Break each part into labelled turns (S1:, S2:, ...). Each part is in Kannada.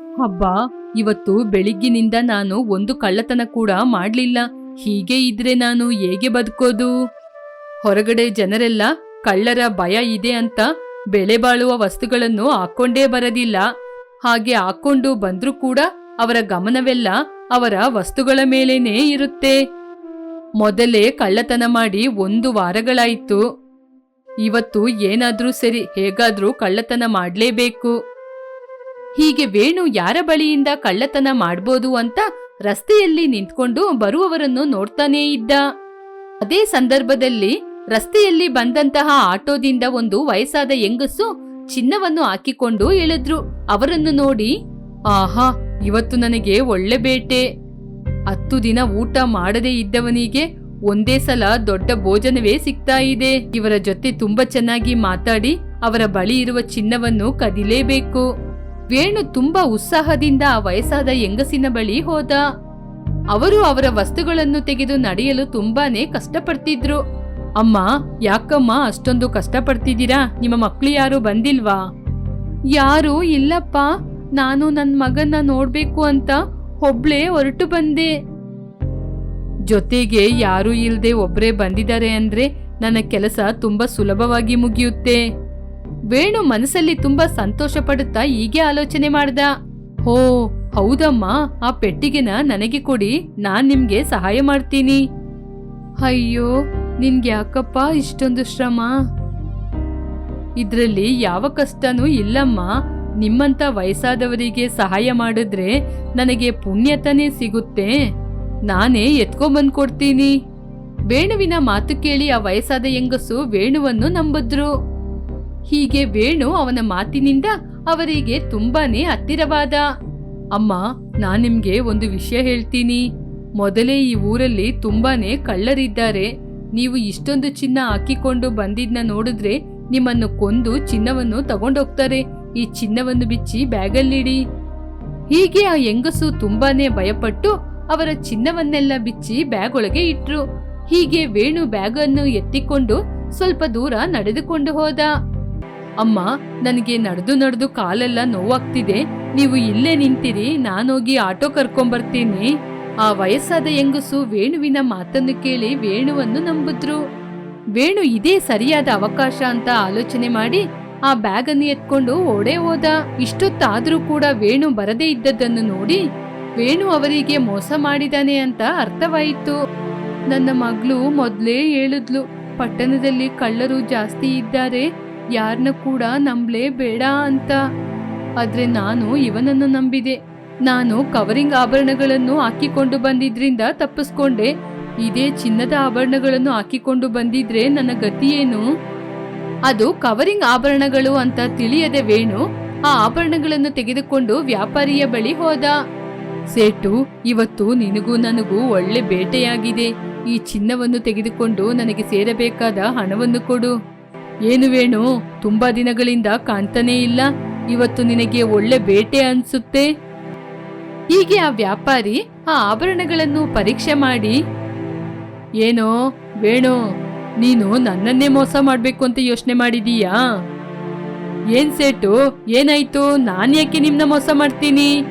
S1: ಹಬ್ಬ, ಇವತ್ತು ಬೆಳಿಗ್ಗಿನಿಂದ ನಾನು ಒಂದು ಕಳ್ಳತನ ಕೂಡ ಮಾಡ್ಲಿಲ್ಲ. ಹೀಗೆ ಇದ್ರೆ ನಾನು ಹೇಗೆ ಬದುಕೋದು? ಹೊರಗಡೆ ಜನರೆಲ್ಲ ಕಳ್ಳರ ಭಯ ಇದೆ ಅಂತ ಬೆಲೆ ಬಾಳುವ ವಸ್ತುಗಳನ್ನು ಹಾಕೊಂಡೇ ಬರದಿಲ್ಲ. ಹಾಗೆ ಹಾಕೊಂಡು ಬಂದ್ರೂ ಕೂಡ ಅವರ ಗಮನವೆಲ್ಲ ಅವರ ವಸ್ತುಗಳ ಮೇಲೇನೇ ಇರುತ್ತೆ. ಮೊದಲೇ ಕಳ್ಳತನ ಮಾಡಿ ಒಂದು ವಾರಗಳಾಯಿತು. ಇವತ್ತು ಏನಾದ್ರೂ ಸರಿ ಹೇಗಾದ್ರೂ ಕಳ್ಳತನ ಮಾಡ್ಲೇಬೇಕು. ಹೀಗೆ ವೇಣು ಯಾರ ಬಳಿಯಿಂದ ಕಳ್ಳತನ ಮಾಡ್ಬೋದು ಅಂತ ರಸ್ತೆಯಲ್ಲಿ ನಿಂತ್ಕೊಂಡು ಬರುವವರನ್ನು ನೋಡ್ತಾನೇ ಇದ್ದ. ಅದೇ ಸಂದರ್ಭದಲ್ಲಿ ರಸ್ತೆಯಲ್ಲಿ ಬಂದಂತಹ ಆಟೋದಿಂದ ಒಂದು ವಯಸ್ಸಾದ ಹೆಂಗಸು ಚಿನ್ನವನ್ನು ಹಾಕಿಕೊಂಡು ಇಳಿದ್ರು. ಅವರನ್ನು ನೋಡಿ, ಆಹಾ, ಇವತ್ತು ನನಗೆ ಒಳ್ಳೆ ಬೇಟೆ. ಹತ್ತು ದಿನ ಊಟ ಮಾಡದೇ ಇದ್ದವನಿಗೆ ಒಂದೇ ಸಲ ದೊಡ್ಡ ಭೋಜನವೇ ಸಿಗ್ತಾ ಇದೆ. ಇವರ ಜೊತೆ ತುಂಬಾ ಚೆನ್ನಾಗಿ ಮಾತಾಡಿ ಅವರ ಬಳಿ ಇರುವ ಚಿನ್ನವನ್ನು ಕದಿಲೇಬೇಕು. ವೇಣು ತುಂಬಾ ಉತ್ಸಾಹದಿಂದ ಆ ವಯಸ್ಸಾದ ಹೆಂಗಸಿನ ಬಳಿ ಹೋದ. ಅವರು ಅವರ ವಸ್ತುಗಳನ್ನು ತೆಗೆದು ನಡೆಯಲು ತುಂಬಾನೇ ಕಷ್ಟಪಡ್ತಿದ್ರು. ಅಮ್ಮ, ಯಾಕಮ್ಮ ಅಷ್ಟೊಂದು ಕಷ್ಟಪಡ್ತಿದ್ದೀರಾ? ನಿಮ್ಮ ಮಕ್ಕಳು ಯಾರು ಬಂದಿಲ್ವಾ? ಯಾರು ಇಲ್ಲಪ್ಪ. ನಾನು ನನ್ನ ಮಗನ್ನ ನೋಡ್ಬೇಕು ಅಂತ ಒಬ್ಳೇ ಹೊರಟು ಬಂದೆ. ಜೊತೆಗೆ ಯಾರೂ ಇಲ್ಲದೆ ಒಬ್ರೇ ಬಂದಿದ್ದಾರೆ ಅಂದ್ರೆ ನನ್ನ ಕೆಲಸ ತುಂಬಾ ಸುಲಭವಾಗಿ ಮುಗಿಯುತ್ತೆ. ವೇಣು ಮನಸ್ಸಲ್ಲಿ ತುಂಬಾ ಸಂತೋಷ ಪಡುತ್ತಾ ಹೀಗೆ ಆಲೋಚನೆ ಮಾಡ್ದ. ಹೋ, ಹೌದಮ್ಮ, ಆ ಪೆಟ್ಟಿಗೆನ ನನಗೆ ಕೊಡಿ, ನಾನ್ ನಿಮ್ಗೆ ಸಹಾಯ ಮಾಡ್ತೀನಿ. ಅಯ್ಯೋ ನಿನ್ಗೆ ಅಕ್ಕಪ್ಪ ಇಷ್ಟೊಂದು ಶ್ರಮ. ಇದ್ರಲ್ಲಿ ಯಾವ ಕಷ್ಟನೂ ಇಲ್ಲಮ್ಮ. ನಿಮ್ಮಂತ ವಯಸ್ಸಾದವರಿಗೆ ಸಹಾಯ ಮಾಡಿದ್ರೆ ನನಗೆ ಪುಣ್ಯತನೇ ಸಿಗುತ್ತೆ. ನಾನೇ ಎತ್ಕೊಂಬಂದ್ ಕೊಡ್ತೀನಿ. ವೇಣುವಿನ ಮಾತು ಕೇಳಿ ಆ ವಯಸ್ಸಾದ ಹೆಂಗಸು ವೇಣುವನ್ನು ನಂಬಿದ್ರು. ಹೀಗೆ ವೇಣು ಅವನ ಮಾತಿನಿಂದ ಅವರಿಗೆ ತುಂಬಾನೇ ಹತ್ತಿರವಾದ, ಅಮ್ಮ, ನಾನ್ ನಿಮ್ಗೆ ಒಂದು ವಿಷಯ ಹೇಳ್ತೀನಿ. ಮೊದಲೇ ಈ ಊರಲ್ಲಿ ತುಂಬಾನೇ ಕಳ್ಳರಿದ್ದಾರೆ. ನೀವು ಇಷ್ಟೊಂದು ಚಿನ್ನ ಹಾಕಿಕೊಂಡು ಬಂದಿದ್ನ ನೋಡಿದ್ರೆ ನಿಮ್ಮನ್ನು ಕೊಂದು ಚಿನ್ನವನ್ನು ತಗೊಂಡೋಗ್ತಾರೆ. ಈ ಚಿನ್ನವನ್ನು ಬಿಚ್ಚಿ ಬ್ಯಾಗಲ್ಲಿಡಿ. ಹೀಗೆ ಆ ಹೆಂಗಸು ತುಂಬಾನೇ ಭಯಪಟ್ಟು ಅವರ ಚಿನ್ನವನ್ನೆಲ್ಲ ಬಿಚ್ಚಿ ಬ್ಯಾಗ್ ಒಳಗೆ ಇಟ್ರು. ಹೀಗೆ ವೇಣು ಬ್ಯಾಗನ್ನು ಎತ್ತಿಕೊಂಡು ಸ್ವಲ್ಪ ದೂರ ನಡೆದುಕೊಂಡು ಹೋದ. ಅಮ್ಮ, ನನಗೆ ನಡೆದು ನಡೆದು ಕಾಲೆಲ್ಲ ನೋವಾಗ್ತಿದೆ. ನೀವು ಇಲ್ಲೇ ನಿಂತಿರಿ, ನಾನೋಗಿ ಆಟೋ ಕರ್ಕೊಂಬರ್ತೀನಿ. ಆ ವಯಸ್ಸಾದ ಹೆಂಗಸು ವೇಣುವಿನ ಮಾತನ್ನು ಕೇಳಿ ವೇಣುವನ್ನು ನಂಬಿದ್ರು. ವೇಣು ಇದೇ ಸರಿಯಾದ ಅವಕಾಶ ಅಂತ ಆಲೋಚನೆ ಮಾಡಿ ಆ ಬ್ಯಾಗ್ ಅನ್ನು ಎತ್ಕೊಂಡು ಓಡೇ ಹೋದ. ಇಷ್ಟೊತ್ತಾದ್ರೂ ಕೂಡ ವೇಣು ಬರದೇ ಇದ್ದದ್ದನ್ನು ನೋಡಿ ವೇಣು ಅವರಿಗೆ ಮೋಸ ಮಾಡಿದಾನೆ ಅಂತ ಅರ್ಥವಾಯಿತು. ನನ್ನ ಮಗಳು ಮೊದ್ಲೇ ಹೇಳಿದ್ಲು, ಪಟ್ಟಣದಲ್ಲಿ ಕಳ್ಳರು ಜಾಸ್ತಿ ಇದ್ದಾರೆ ಯಾರನ್ನ ಕೂಡ ನಂಬಲೇ ಬೇಡ ಅಂತ. ಆದ್ರೆ ನಾನು ಇವನನ್ನು ನಂಬಿದೆ. ನಾನು ಕವರಿಂಗ್ ಆಭರಣಗಳನ್ನು ಹಾಕಿಕೊಂಡು ಬಂದಿದ್ರಿಂದ ತಪ್ಪಿಸ್ಕೊಂಡೆ. ಇದೇ ಚಿನ್ನದ ಆಭರಣಗಳನ್ನು ಹಾಕಿಕೊಂಡು ಬಂದಿದ್ರೆ ನನ್ನ ಗತಿಯೇನು ಅದು ಕವರಿಂಗ್ ಆಭರಣಗಳು ಅಂತ ತಿಳಿಯದೆ ವೇಣು, ಆ ಆಭರಣಗಳನ್ನು ತೆಗೆದುಕೊಂಡು ವ್ಯಾಪಾರಿಯ ಬಳಿ ಹೋದ. ಸೇಟು, ಇವತ್ತು ನಿನಗೂ ನನಗೂ ಒಳ್ಳೆ ಬೇಟೆಯಾಗಿದೆ. ಈ ಚಿನ್ನವನ್ನು ತೆಗೆದುಕೊಂಡು ನನಗೆ ಸೇರಬೇಕಾದ ಹಣವನ್ನು ಕೊಡು. ಏನು ವೇಣು, ತುಂಬಾ ದಿನಗಳಿಂದ ಕಾಣ್ತಾನೇ ಇಲ್ಲ. ಇವತ್ತು ನಿನಗೆ ಒಳ್ಳೆ ಬೇಟೆ ಅನ್ಸುತ್ತೆ? ಹೀಗೆ ಆ ವ್ಯಾಪಾರಿ ಆ ಆಭರಣಗಳನ್ನು ಪರೀಕ್ಷೆ ಮಾಡಿ, ಏನೋ, ವೇಣು, ನೀನು ನನ್ನನ್ನೇ ಮೋಸ ಮಾಡ್ಬೇಕು ಅಂತ ಯೋಚನೆ ಮಾಡಿದೀಯಾ? ಏನ್ ಸೇಟು, ಏನಾಯ್ತು? ನಾನ್ ಯಾಕೆ ನಿಮ್ನ ಮೋಸ ಮಾಡ್ತೀನಿ?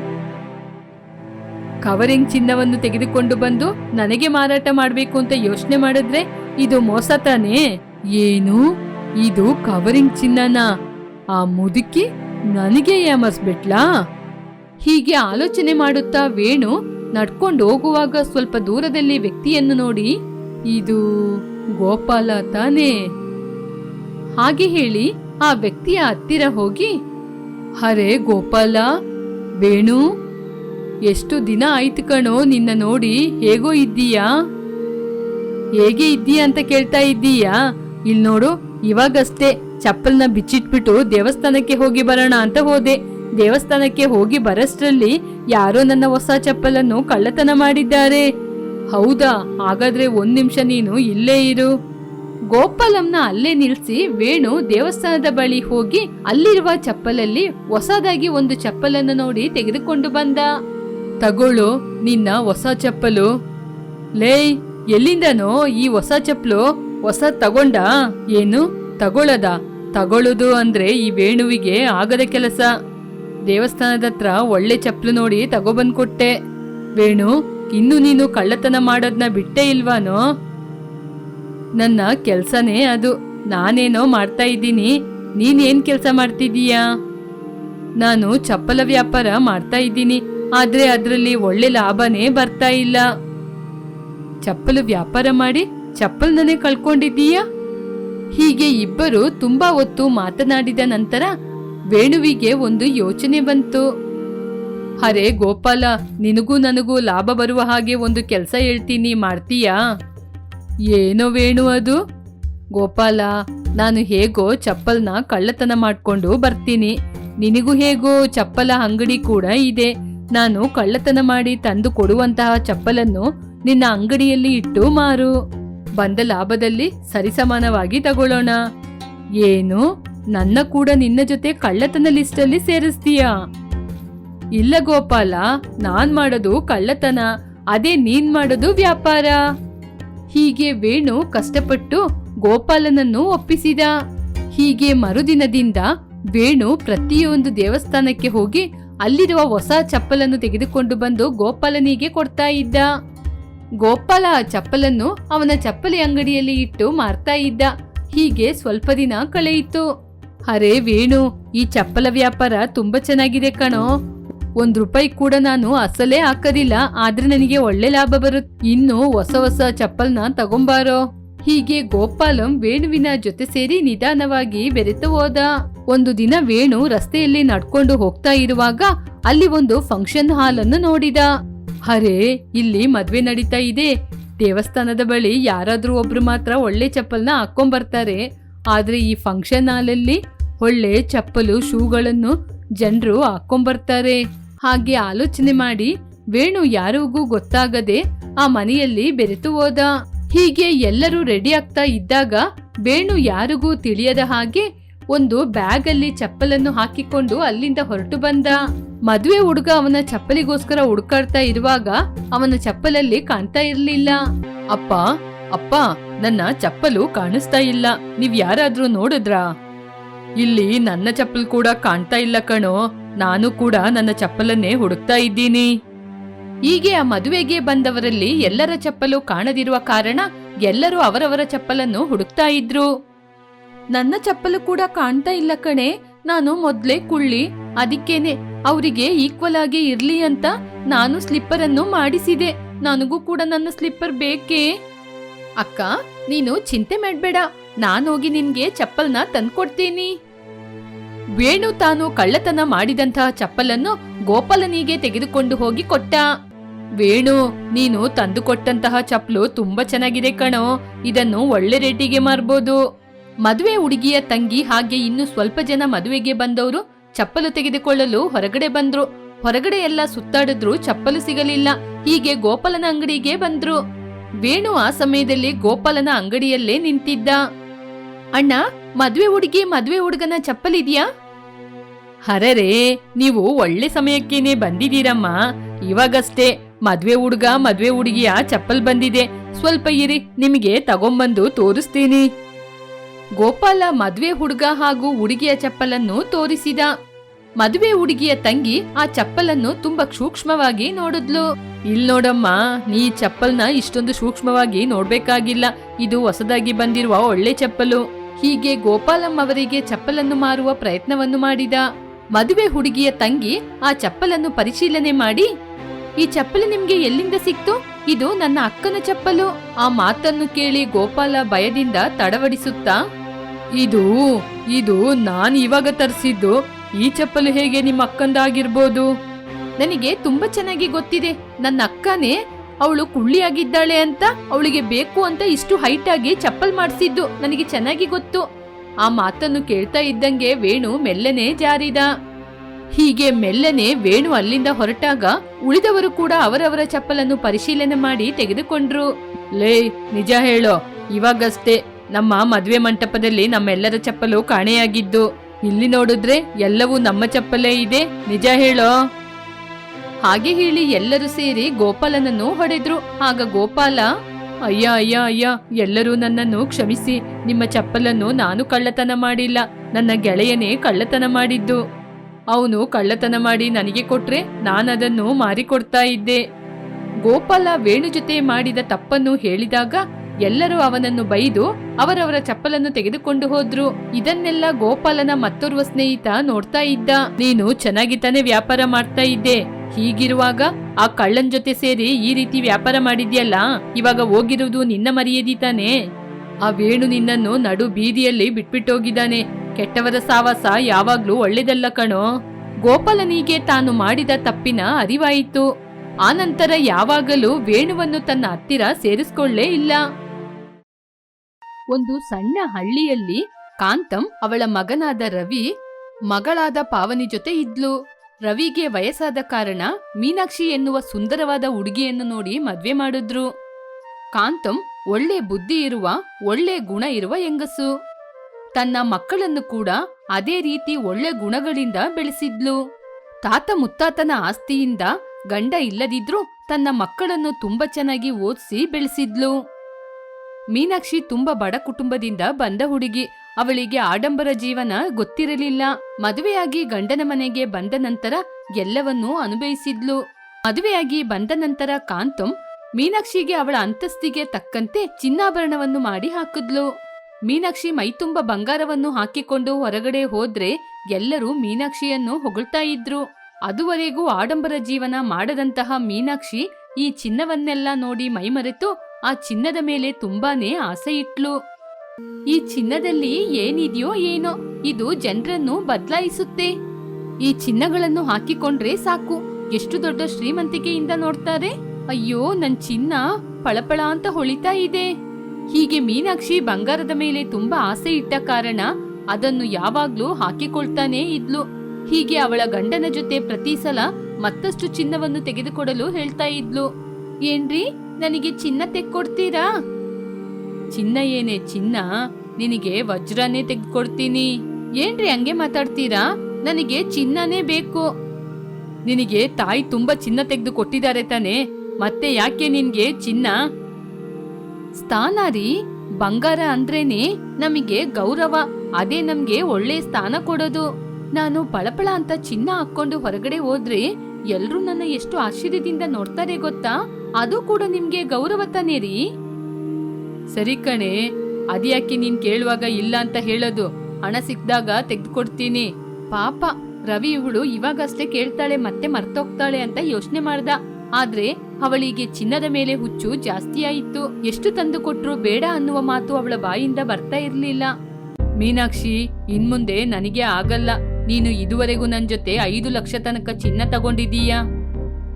S1: ಕವರಿಂಗ್ ಚಿನ್ನವನ್ನು ತೆಗೆದುಕೊಂಡು ಬಂದು ನನಗೆ ಮಾರಾಟ ಮಾಡಬೇಕು ಅಂತ ಯೋಚನೆ ಮಾಡಿದ್ರೆ ಇದು ಮೋಸ ತಾನೇ? ಏನು? ಇದು ಕವರಿಂಗ್ ಚಿನ್ನನ? ಆ ಮುದುಕಿ ನನಗೆ ಏಮರ್ಸ್ಬಿಟ್ಲಾ? ಹೀಗೆ ಆಲೋಚನೆ ಮಾಡುತ್ತಾ ವೇಣು ನಡ್ಕೊಂಡು ಹೋಗುವಾಗ ಸ್ವಲ್ಪ ದೂರದಲ್ಲಿ ವ್ಯಕ್ತಿಯನ್ನು ನೋಡಿ, ಇದು ಗೋಪಾಲ ತಾನೇ? ಹಾಗೆ ಹೇಳಿ ಆ ವ್ಯಕ್ತಿಯ ಹತ್ತಿರ ಹೋಗಿ ಹರೇ ಗೋಪಾಲ, ವೇಣು, ಎಷ್ಟು ದಿನ ಆಯ್ತು ಕಣೋ ನಿನ್ನ ನೋಡಿ, ಹೇಗೋ ಇದ್ದೀಯಾ? ಹೇಗೆ ಇದ್ದೀಯಾ ಅಂತ ಕೇಳ್ತಾ ಇದ್ದೀಯಾ? ಇಲ್ಲಿ ನೋಡು ಇವಾಗಷ್ಟೇ ಚಪ್ಪಲ್ನ ಬಿಚ್ಚಿಟ್ಬಿಟ್ಟು ದೇವಸ್ಥಾನಕ್ಕೆ ಹೋಗಿ ಬರೋಣ ಅಂತ ಹೋದೆ. ದೇವಸ್ಥಾನಕ್ಕೆ ಹೋಗಿ ಬರಷ್ಟರಲ್ಲಿ ಯಾರೋ ನನ್ನ ಹೊಸ ಚಪ್ಪಲನ್ನು ಕಳ್ಳತನ ಮಾಡಿದ್ದಾರೆ. ಹೌದಾ, ಹಾಗಾದ್ರೆ ಒಂದ್ ನಿಮಿಷ ನೀನು ಇಲ್ಲೇ ಇರು. ಗೋಪಾಲಂನ ಅಲ್ಲೇ ನಿಲ್ಸಿ ವೇಣು ದೇವಸ್ಥಾನದ ಬಳಿ ಹೋಗಿ ಅಲ್ಲಿರುವ ಚಪ್ಪಲಲ್ಲಿ ಹೊಸದಾಗಿ ಒಂದು ಚಪ್ಪಲನ್ನು ನೋಡಿ ತೆಗೆದುಕೊಂಡು ಬಂದ. ತಗೊಳ್ಳು, ನಿನ್ನ ಹೊಸ ಚಪ್ಪಲು. ಲೇಯ್ ಎಲ್ಲಿಂದನೋ ಈ ಹೊಸ ಚಪ್ಪಲು? ಹೊಸ ತಗೊಂಡ ಏನು? ತಗೊಳ್ಳದ. ತಗೊಳ್ಳುದು ಅಂದ್ರೆ ಈ ವೇಣುವಿಗೆ ಆಗದ ಕೆಲಸ. ದೇವಸ್ಥಾನದ ಹತ್ರ ಒಳ್ಳೆ ಚಪ್ಪಲು ನೋಡಿ ತಗೊಬಂದ್ ಕೊಟ್ಟೆ ವೇಣು, ಇನ್ನು ನೀನು ಕಳ್ಳತನ ಮಾಡೋದನ್ನ ಬಿಟ್ಟೇ ಇಲ್ವಾನೋ? ನನ್ನ ಕೆಲ್ಸನೇ ಅದು. ನಾನೇನೋ ಮಾಡ್ತಾ ಇದ್ದೀನಿ. ನೀನೇನ್ ಕೆಲಸ ಮಾಡ್ತಿದ್ದೀಯಾ? ನಾನು ಚಪ್ಪಲ ವ್ಯಾಪಾರ ಮಾಡ್ತಾ ಇದ್ದೀನಿ. ಆದ್ರೆ ಅದರಲ್ಲಿ ಒಳ್ಳೆ ಲಾಭನೇ ಬರ್ತಾ ಇಲ್ಲ. ಚಪ್ಪಲು ವ್ಯಾಪಾರ ಮಾಡಿ ಚಪ್ಪಲ್ನನೇ ಕಳ್ಕೊಂಡಿದ್ದೀಯಾ? ಹೀಗೆ ಇಬ್ಬರು ತುಂಬಾ ಹೊತ್ತು ಮಾತನಾಡಿದ ನಂತರ ವೇಣುವಿಗೆ ಒಂದು ಯೋಚನೆ ಬಂತು. ಅರೆ ಗೋಪಾಲ, ನಿನಗೂ ನನಗೂ ಲಾಭ ಬರುವ ಹಾಗೆ ಒಂದು ಕೆಲಸ ಹೇಳ್ತೀನಿ, ಮಾಡ್ತೀಯಾ? ಏನೋ ವೇಣು ಅದು. ಗೋಪಾಲ, ನಾನು ಹೇಗೋ ಚಪ್ಪಲ್ನ ಕಳ್ಳತನ ಮಾಡಿಕೊಂಡು ಬರ್ತೀನಿ. ನಿನಗೂ ಹೇಗೋ ಚಪ್ಪಲ ಅಂಗಡಿ ಕೂಡ ಇದೆ. ನಾನು ಕಳ್ಳತನ ಮಾಡಿ ತಂದು ಕೊಡುವಂತಹ ಚಪ್ಪಲನ್ನು ನಿನ್ನ ಅಂಗಡಿಯಲ್ಲಿ ಇಟ್ಟು ಮಾರು. ಬಂದ ಲಾಭದಲ್ಲಿ ಸರಿಸಮಾನವಾಗಿ ತಗೊಳ್ಳೋಣ. ಏನು? ನನ್ನ ಕೂಡ ನಿನ್ನ ಜೊತೆ ಕಳ್ಳತನ ಲಿಸ್ಟಲ್ಲಿ ಸೇರಿಸ್ತೀಯಾ? ಇಲ್ಲ ಗೋಪಾಲ, ನಾನ್ ಮಾಡೋದು ಕಳ್ಳತನ, ಅದೇ ನೀನ್ ಮಾಡೋದು ವ್ಯಾಪಾರ. ಹೀಗೆ ವೇಣು ಕಷ್ಟಪಟ್ಟು ಗೋಪಾಲನನ್ನು ಒಪ್ಪಿಸಿದ. ಹೀಗೆ ಮರುದಿನದಿಂದ ವೇಣು ಪ್ರತಿಯೊಂದು ದೇವಸ್ಥಾನಕ್ಕೆ ಹೋಗಿ ಅಲ್ಲಿರುವ ಹೊಸ ಚಪ್ಪಲನ್ನು ತೆಗೆದುಕೊಂಡು ಬಂದು ಗೋಪಾಲನಿಗೆ ಕೊಡ್ತಾ ಇದ್ದ. ಗೋಪಾಲ ಆ ಚಪ್ಪಲನ್ನು ಅವನ ಚಪ್ಪಲಿ ಅಂಗಡಿಯಲ್ಲಿ ಇಟ್ಟು ಮಾರ್ತಾ ಇದ್ದ. ಹೀಗೆ ಸ್ವಲ್ಪ ದಿನ ಕಳೆಯಿತು. ಅರೆ ವೇಣು, ಈ ಚಪ್ಪಲ ವ್ಯಾಪಾರ ತುಂಬಾ ಚೆನ್ನಾಗಿದೆ ಕಣೋ. ಒಂದ್ ರೂಪಾಯಿ ಕೂಡ ನಾನು ಅಸಲೇ ಹಾಕೋದಿಲ್ಲ, ಆದ್ರೆ ನನಗೆ ಒಳ್ಳೆ ಲಾಭ ಬರುತ್ತೆ ಇನ್ನು ಹೊಸ ಹೊಸ ಚಪ್ಪಲ್ನ ತಗೊಂಬಾರೋ. ಹೀಗೆ ಗೋಪಾಲಂ ವೇಣುವಿನ ಜೊತೆ ಸೇರಿ ನಿಧಾನವಾಗಿ ಬೆರೆತು ಹೋದ. ಒಂದು ದಿನ ವೇಣು ರಸ್ತೆಯಲ್ಲಿ ನಡ್ಕೊಂಡು ಹೋಗ್ತಾ ಇರುವಾಗ ಅಲ್ಲಿ ಒಂದು ಫಂಕ್ಷನ್ ಹಾಲ್ ಅನ್ನು ನೋಡಿದ. ಅರೆ, ಇಲ್ಲಿ ಮದ್ವೆ ನಡೀತಾ ಇದೆ. ದೇವಸ್ಥಾನದ ಬಳಿ ಯಾರಾದರೂ ಒಬ್ರು ಮಾತ್ರ ಒಳ್ಳೆ ಚಪ್ಪಲ್ನ ಹಾಕ್ಕೊಂಬರ್ತಾರೆ. ಆದರೆ ಈ ಫಂಕ್ಷನ್ ಹಾಲಲ್ಲಿ ಒಳ್ಳೆ ಚಪ್ಪಲು, ಶೂಗಳನ್ನು ಜನರು ಹಾಕ್ಕೊಂಬರ್ತಾರೆ. ಹಾಗೆ ಆಲೋಚನೆ ಮಾಡಿ ವೇಣು ಯಾರಿಗೂ ಗೊತ್ತಾಗದೆ ಆ ಮನೆಯಲ್ಲಿ ಬೆರೆತು ಹೋದ. ಹೀಗೆ ಎಲ್ಲರೂ ರೆಡಿ ಆಗ್ತಾ ಇದ್ದಾಗ ವೇಣು ಯಾರಿಗೂ ತಿಳಿಯದ ಹಾಗೆ ಒಂದು ಬ್ಯಾಗ್ ಅಲ್ಲಿ ಚಪ್ಪಲನ್ನು ಹಾಕಿಕೊಂಡು ಅಲ್ಲಿಂದ ಹೊರಟು ಬಂದ. ಮದುವೆ ಹುಡುಗ ಅವನ ಚಪ್ಪಲಿಗೋಸ್ಕರ ಹುಡುಕಾಡ್ತಾ ಇರುವಾಗ ಅವನ ಚಪ್ಪಲಲ್ಲಿ ಕಾಣ್ತಾ ಇರ್ಲಿಲ್ಲ. ಅಪ್ಪ ಅಪ್ಪ, ನನ್ನ ಚಪ್ಪಲು ಕಾಣಿಸ್ತಾ ಇಲ್ಲ. ನೀವ್ ಯಾರಾದ್ರೂ ನೋಡಿದ್ರಾ? ಇಲ್ಲಿ ನನ್ನ ಚಪ್ಪಲ್ ಕೂಡ ಕಾಣ್ತಾ ಇಲ್ಲ ಕಣೋ. ನಾನು ಕೂಡ ನನ್ನ ಚಪ್ಪಲನ್ನೇ ಹುಡುಕ್ತಾ ಇದ್ದೀನಿ. ಹೀಗೆ ಆ ಮದುವೆಗೆ ಬಂದವರಲ್ಲಿ ಎಲ್ಲರ ಚಪ್ಪಲು ಕಾಣದಿರುವ ಕಾರಣ ಎಲ್ಲರೂ ಅವರವರ ಚಪ್ಪಲನ್ನು ಹುಡುಕ್ತಾ ಇದ್ರು. ನನ್ನ ಚಪ್ಪಲು ಕೂಡ ಕಾಣ್ತಾ ಇಲ್ಲ ಕಣೆ. ನಾನು ಮೊದ್ಲೇ ಕುಳ್ಳಿ, ಅದಕ್ಕೇನೆ ಅವರಿಗೆ ಈಕ್ವಲ್ ಆಗಿ ಇರ್ಲಿ ಅಂತ ನಾನು ಸ್ಲಿಪ್ಪರ್ ಅನ್ನು ಮಾಡಿಸಿದೆ. ನನಗೂ ಕೂಡ ನನ್ನ ಸ್ಲಿಪ್ಪರ್ ಬೇಕೇ? ಅಕ್ಕ, ನೀನು ಚಿಂತೆ ಮಾಡ್ಬೇಡ. ಹೋಗಿ ನಿನ್ಗೆ ಚಪ್ಪಲ್ನ ತಂದ್ಕೊಡ್ತೀನಿ. ವೇಣು ತಾನು ಕಳ್ಳತನ ಮಾಡಿದಂತಹ ಚಪ್ಪಲನ್ನು ಗೋಪಾಲನಿಗೆ ತೆಗೆದುಕೊಂಡು ಹೋಗಿ ಕೊಟ್ಟ. ವೇಣು, ನೀನು ತಂದುಕೊಟ್ಟಂತಹ ಚಪ್ಪಲು ತುಂಬಾ ಚೆನ್ನಾಗಿದೆ ಕಣೋ. ಇದನ್ನು ಒಳ್ಳೆ ರೇಟಿಗೆ ಮಾರ್ಬೋದು. ಮದುವೆ ಹುಡುಗಿಯ ತಂಗಿ ಹಾಗೆ ಇನ್ನು ಸ್ವಲ್ಪ ಜನ ಮದುವೆಗೆ ಬಂದವರು ಚಪ್ಪಲು ತೆಗೆದುಕೊಳ್ಳಲು ಹೊರಗಡೆ ಬಂದ್ರು. ಹೊರಗಡೆ ಎಲ್ಲ ಸುತ್ತಾಡಿದ್ರು ಚಪ್ಪಲು ಸಿಗಲಿಲ್ಲ. ಹೀಗೆ ಗೋಪಾಲನ ಅಂಗಡಿಗೆ ಬಂದ್ರು. ವೇಣು ಆ ಸಮಯದಲ್ಲಿ ಗೋಪಾಲನ ಅಂಗಡಿಯಲ್ಲೇ ನಿಂತಿದ್ದ. ಅಣ್ಣ, ಮದ್ವೆ ಹುಡುಗಿ, ಮದ್ವೆ ಹುಡುಗನ ಚಪ್ಪಲಿದ್ಯಾ? ಹರರೇ, ನೀವು ಒಳ್ಳೆ ಸಮಯಕ್ಕೇನೆ ಬಂದಿದ್ದೀರಮ್ಮ. ಇವಾಗಷ್ಟೇ ಮದ್ವೆ ಹುಡುಗ, ಮದ್ವೆ ಹುಡುಗಿಯ ಚಪ್ಪಲ್ ಬಂದಿದೆ. ಸ್ವಲ್ಪ ಇರಿ, ನಿಮಗೆ ತಗೊಂಬಂದು ತೋರಿಸ್ತೀನಿ. ಗೋಪಾಲ ಮದ್ವೆ ಹುಡುಗ ಹಾಗೂ ಹುಡುಗಿಯ ಚಪ್ಪಲನ್ನು ತೋರಿಸಿದ. ಮದುವೆ ಹುಡುಗಿಯ ತಂಗಿ ಆ ಚಪ್ಪಲನ್ನು ತುಂಬಾ ಸೂಕ್ಷ್ಮವಾಗಿ ನೋಡಿದ್ಲು. ಇಲ್ ನೋಡಮ್ಮ, ನೀ ಚಪ್ಪಲ್ನ ಇಷ್ಟೊಂದು ಸೂಕ್ಷ್ಮವಾಗಿ ನೋಡ್ಬೇಕಾಗಿಲ್ಲ. ಇದು ಹೊಸದಾಗಿ ಬಂದಿರುವ ಒಳ್ಳೆ ಚಪ್ಪಲು. ಹೀಗೆ ಗೋಪಾಲಮ್ಮ ಅವರಿಗೆ ಚಪ್ಪಲನ್ನು ಮಾರುವ ಪ್ರಯತ್ನವನ್ನು ಮಾಡಿದ. ಮದುವೆ ಹುಡುಗಿಯ ತಂಗಿ ಆ ಚಪ್ಪಲನ್ನು ಪರಿಶೀಲನೆ ಮಾಡಿ, ಈ ಚಪ್ಪಲು ನಿಮ್ಗೆ ಎಲ್ಲಿಂದ ಸಿಕ್ತು? ಇದು ನನ್ನ ಅಕ್ಕನ ಚಪ್ಪಲು. ಆ ಮಾತನ್ನು ಕೇಳಿ ಗೋಪಾಲ ಭಯದಿಂದ ತಡವಡಿಸುತ್ತಾ, ಇದು ಇದು ನಾನು ಇವಾಗ ತರಿಸಿದ್ದು ಈ ಚಪ್ಪಲು ಹೇಗೆ ನಿಮ್ಮ ಅಕ್ಕಂದಾಗಿರ್ಬೋದು? ನನಗೆ ತುಂಬಾ ಚೆನ್ನಾಗಿ ಗೊತ್ತಿದೆ. ನನ್ನ ಅಕ್ಕನೇ ಅವಳು ಕುಳ್ಳಿಯಾಗಿದ್ದಾಳೆ ಅಂತ, ಅವಳಿಗೆ ಬೇಕು ಅಂತ ಇಷ್ಟು ಹೈಟ್ ಆಗಿ ಚಪ್ಪಲ್ ಮಾಡಿಸಿದ್ದು ನನಗೆ ಚೆನ್ನಾಗಿ ಗೊತ್ತು. ಆ ಮಾತನ್ನು ಕೇಳ್ತಾ ಇದ್ದಂಗೆ ವೇಣು ಮೆಲ್ಲನೆ ಜಾರಿದ. ಹೀಗೆ ಮೆಲ್ಲನೆ ವೇಣು ಅಲ್ಲಿಂದ ಹೊರಟಾಗ ಉಳಿದವರು ಕೂಡ ಅವರವರ ಚಪ್ಪಲನ್ನು ಪರಿಶೀಲನೆ ಮಾಡಿ ತೆಗೆದುಕೊಂಡ್ರು. ಲೇ, ನಿಜ ಹೇಳೋ, ಇವಾಗಷ್ಟೇ ನಮ್ಮ ಮದುವೆ ಮಂಟಪದಲ್ಲಿ ನಮ್ಮೆಲ್ಲರ ಚಪ್ಪಲು ಕಾಣೆಯಾಗಿದ್ದು. ಇಲ್ಲಿ ನೋಡಿದ್ರೆ ಎಲ್ಲವೂ ನಮ್ಮ ಚಪ್ಪಲೇ ಇದೆ. ನಿಜ ಹೇಳೋ? ಹಾಗೆ ಹೇಳಿ ಎಲ್ಲರೂ ಸೇರಿ ಗೋಪಾಲನನ್ನು ಹೊಡೆದ್ರು. ಆಗ ಗೋಪಾಲ, ಅಯ್ಯ ಅಯ್ಯ ಅಯ್ಯ, ಎಲ್ಲರೂ ನನ್ನನ್ನು ಕ್ಷಮಿಸಿ. ನಿಮ್ಮ ಚಪ್ಪಲನ್ನು ನಾನು ಕಳ್ಳತನ ಮಾಡಿಲ್ಲ. ನನ್ನ ಗೆಳೆಯನೇ ಕಳ್ಳತನ ಮಾಡಿದ್ದು. ಅವನು ಕಳ್ಳತನ ಮಾಡಿ ನನಗೆ ಕೊಟ್ರೆ ನಾನದನ್ನು ಮಾರಿಕೊಡ್ತಾ ಇದ್ದೆ. ಗೋಪಾಲ ವೇಣು ಜೊತೆ ಮಾಡಿದ ತಪ್ಪನ್ನು ಹೇಳಿದಾಗ ಎಲ್ಲರೂ ಅವನನ್ನು ಬೈದು ಅವರವರ ಚಪ್ಪಲನ್ನು ತೆಗೆದುಕೊಂಡು ಹೋದ್ರು. ಇದನ್ನೆಲ್ಲ ಗೋಪಾಲನ ಮತ್ತೋರ್ವ ಸ್ನೇಹಿತ ನೋಡ್ತಾ ಇದ್ದ. ನೀನು ಚೆನ್ನಾಗಿ ತಾನೇ ವ್ಯಾಪಾರ ಮಾಡ್ತಾ ಇದ್ದೆ. ಹೀಗಿರುವಾಗ ಆ ಕಳ್ಳನ್ ಜೊತೆ ಸೇರಿ ಈ ರೀತಿ ವ್ಯಾಪಾರ ಮಾಡಿದ್ಯಲ್ಲ? ಇವಾಗ ಹೋಗಿರುವುದು ನಿನ್ನ ಮರ್ಯಾದಿ ತಾನೆ? ಆ ವೇಣು ನಿನ್ನನ್ನು ನಡು ಬೀದಿಯಲ್ಲಿ ಬಿಟ್ಬಿಟ್ಟೋಗಿದ್ದಾನೆ. ಕೆಟ್ಟವರ ಸಾವಾಸ ಯಾವಾಗ್ಲೂ ಒಳ್ಳೇದಲ್ಲ ಕಣೋ. ಗೋಪಾಲನಿಗೆ ತಾನು ಮಾಡಿದ ತಪ್ಪಿನ ಅರಿವಾಯಿತು. ಆನಂತರ ಯಾವಾಗಲೂ ವೇಣುವನ್ನು ತನ್ನ ಹತ್ತಿರ ಸೇರಿಸ್ಕೊಳ್ಳೇ ಇಲ್ಲ. ಒಂದು ಸಣ್ಣ ಹಳ್ಳಿಯಲ್ಲಿ ಕಾಂತಂ ಅವಳ ಮಗನಾದ ರವಿ ಮಗಳಾದ ಪಾವನಿ ಜೊತೆ ಇದ್ಲು. ರವಿಗೆ ವಯಸ್ಸಾದ ಕಾರಣ ಮೀನಾಕ್ಷಿ ಎನ್ನುವ ಸುಂದರವಾದ ಹುಡುಗಿಯನ್ನು ನೋಡಿ ಮದ್ವೆ ಮಾಡಿದ್ರು. ಕಾಂತಂ ಒಳ್ಳೆ ಬುದ್ಧಿ ಇರುವ, ಒಳ್ಳೆ ಗುಣ ಇರುವ ಹೆಂಗಸು. ತನ್ನ ಮಕ್ಕಳನ್ನು ಕೂಡ ಅದೇ ರೀತಿ ಒಳ್ಳೆ ಗುಣಗಳಿಂದ ಬೆಳೆಸಿದ್ಲು. ತಾತ ಮುತ್ತಾತನ ಆಸ್ತಿಯಿಂದ ಗಂಡ ಇಲ್ಲದಿದ್ರೂ ತನ್ನ ಮಕ್ಕಳನ್ನು ತುಂಬಾ ಚೆನ್ನಾಗಿ ಓದಿಸಿ ಬೆಳೆಸಿದ್ಲು. ಮೀನಾಕ್ಷಿ ತುಂಬಾ ಬಡ ಕುಟುಂಬದಿಂದ ಬಂದ ಹುಡುಗಿ. ಅವಳಿಗೆ ಆಡಂಬರ ಜೀವನ ಗೊತ್ತಿರಲಿಲ್ಲ. ಮದುವೆಯಾಗಿ ಗಂಡನ ಮನೆಗೆ ಬಂದ ನಂತರ ಎಲ್ಲವನ್ನೂ ಅನುಭವಿಸಿದ್ಲು. ಮದುವೆಯಾಗಿ ಬಂದ ನಂತರ ಕಾಂತಂ ಮೀನಾಕ್ಷಿಗೆ ಅವಳ ಅಂತಸ್ತಿಗೆ ತಕ್ಕಂತೆ ಚಿನ್ನಾಭರಣವನ್ನು ಮಾಡಿ ಹಾಕಿದ್ಲು. ಮೀನಾಕ್ಷಿ ಮೈತುಂಬ ಬಂಗಾರವನ್ನು ಹಾಕಿಕೊಂಡು ಹೊರಗಡೆ ಹೋದ್ರೆ ಎಲ್ಲರೂ ಮೀನಾಕ್ಷಿಯನ್ನು ಹೊಗಳ್ತಾ ಇದ್ರು. ಅದುವರೆಗೂ ಆಡಂಬರ ಜೀವನ ಮಾಡದಂತಹ ಮೀನಾಕ್ಷಿ ಈ ಚಿನ್ನವನ್ನೆಲ್ಲ ನೋಡಿ ಮೈಮರೆತು ಆ ಚಿನ್ನದ ಮೇಲೆ ತುಂಬಾನೇ ಆಸೆ ಇಟ್ಲು. ಈ ಚಿನ್ನದಲ್ಲಿ ಏನಿದೆಯೋ ಏನೋ, ಇದು ಜನರನ್ನು ಬದಲಾಯಿಸುತ್ತೆ. ಈ ಚಿನ್ನಗಳನ್ನು ಹಾಕಿಕೊಂಡ್ರೆ ಸಾಕು. ಎಷ್ಟು ದೊಡ್ಡ ಶ್ರೀಮಂತಿಕೆಯಿಂದ ನೋಡ್ತಾರೆ. ಅಯ್ಯೋ, ನನ್ ಚಿನ್ನ ಪಳಪಳ ಅಂತ ಹೊಳಿತಾ ಇದೆ. ಹೀಗೆ ಮೀನಾಕ್ಷಿ ಬಂಗಾರದ ಮೇಲೆ ತುಂಬಾ ಆಸೆ ಇಟ್ಟ ಕಾರಣ ಅದನ್ನು ಯಾವಾಗ್ಲೂ ಹಾಕಿಕೊಳ್ತಾನೇ ಇದ್ಲು. ಹೀಗೆ ಅವಳ ಗಂಡನ ಜೊತೆ ಪ್ರತಿ ಸಲ ಮತ್ತಷ್ಟು ಚಿನ್ನವನ್ನು ತೆಗೆದುಕೊಡಲು ಹೇಳ್ತಾ ಇದ್ಲು. ಏನ್ರಿ? ನನಗೆ ಚಿನ್ನ ತೆಕ್ಕೊಡ್ತೀರಾ? ಚಿನ್ನ ಏನೇ ಚಿನ್ನ, ನಿನಗೆ ವಜ್ರನೇ ತೆಗೆದುಕೊಡ್ತೀನಿ ಏನ್ರಿ ಹಂಗೆ ಮಾತಾಡ್ತೀರಾ? ನನಗೆ ಚಿನ್ನನೇ ಬೇಕು. ನಿನಗೆ ತಾಯಿ ತುಂಬಾ ಚಿನ್ನ ತೆಗೆದು ಕೊಟ್ಟಿದ್ದಾರೆ ತಾನೆ, ಮತ್ತೆ ಯಾಕೆ ನಿನ್ಗೆ ಚಿನ್ನ? ಸ್ಥಾನ ರೀ, ಬಂಗಾರ ಅಂದ್ರೇನೆ ನಮಗೆ ಗೌರವ, ಅದೇ ನಮ್ಗೆ ಒಳ್ಳೆ ಸ್ಥಾನ ಕೊಡೋದು. ನಾನು ಪಳಪಳ ಅಂತ ಚಿನ್ನ ಹಾಕೊಂಡು ಹೊರಗಡೆ ಹೋದ್ರೆ ಎಲ್ರೂ ನನ್ನ ಎಷ್ಟು ಆಶ್ಚರ್ಯದಿಂದ ನೋಡ್ತಾರೆ ಗೊತ್ತಾ? ಅದು ಕೂಡ ನಿಮ್ಗೆ ಗೌರವ ತಾನೇ ರೀ ಸರಿ ಕಣೆ ಅದ್ಯಾಕೆ ನೀನ್ ಕೇಳುವಾಗ ಇಲ್ಲ ಅಂತ ಹೇಳೋದು? ಹಣ ಸಿಕ್ದಾಗ ತೆಗೆದುಕೊಡ್ತೀನಿ. ಪಾಪ, ರವಿ ಇವಳು ಇವಾಗಷ್ಟೇ ಕೇಳ್ತಾಳೆ, ಮತ್ತೆ ಮರ್ತೋಗ್ತಾಳೆ ಅಂತ ಯೋಚನೆ ಮಾಡ್ದ. ಆದ್ರೆ ಅವಳಿಗೆ ಚಿನ್ನದ ಮೇಲೆ ಹುಚ್ಚು ಜಾಸ್ತಿ ಆಯಿತು. ಎಷ್ಟು ತಂದು ಕೊಟ್ರು ಬೇಡ ಅನ್ನುವ ಮಾತು ಅವಳ ಬಾಯಿಂದ ಬರ್ತಾ ಇರ್ಲಿಲ್ಲ. ಮೀನಾಕ್ಷಿ, ಇನ್ಮುಂದೆ ನನಗೆ ಆಗಲ್ಲ. ನೀನು ಇದುವರೆಗೂ ನನ್ ಜೊತೆ ಐದು ಲಕ್ಷ ತನಕ ಚಿನ್ನ ತಗೊಂಡಿದೀಯಾ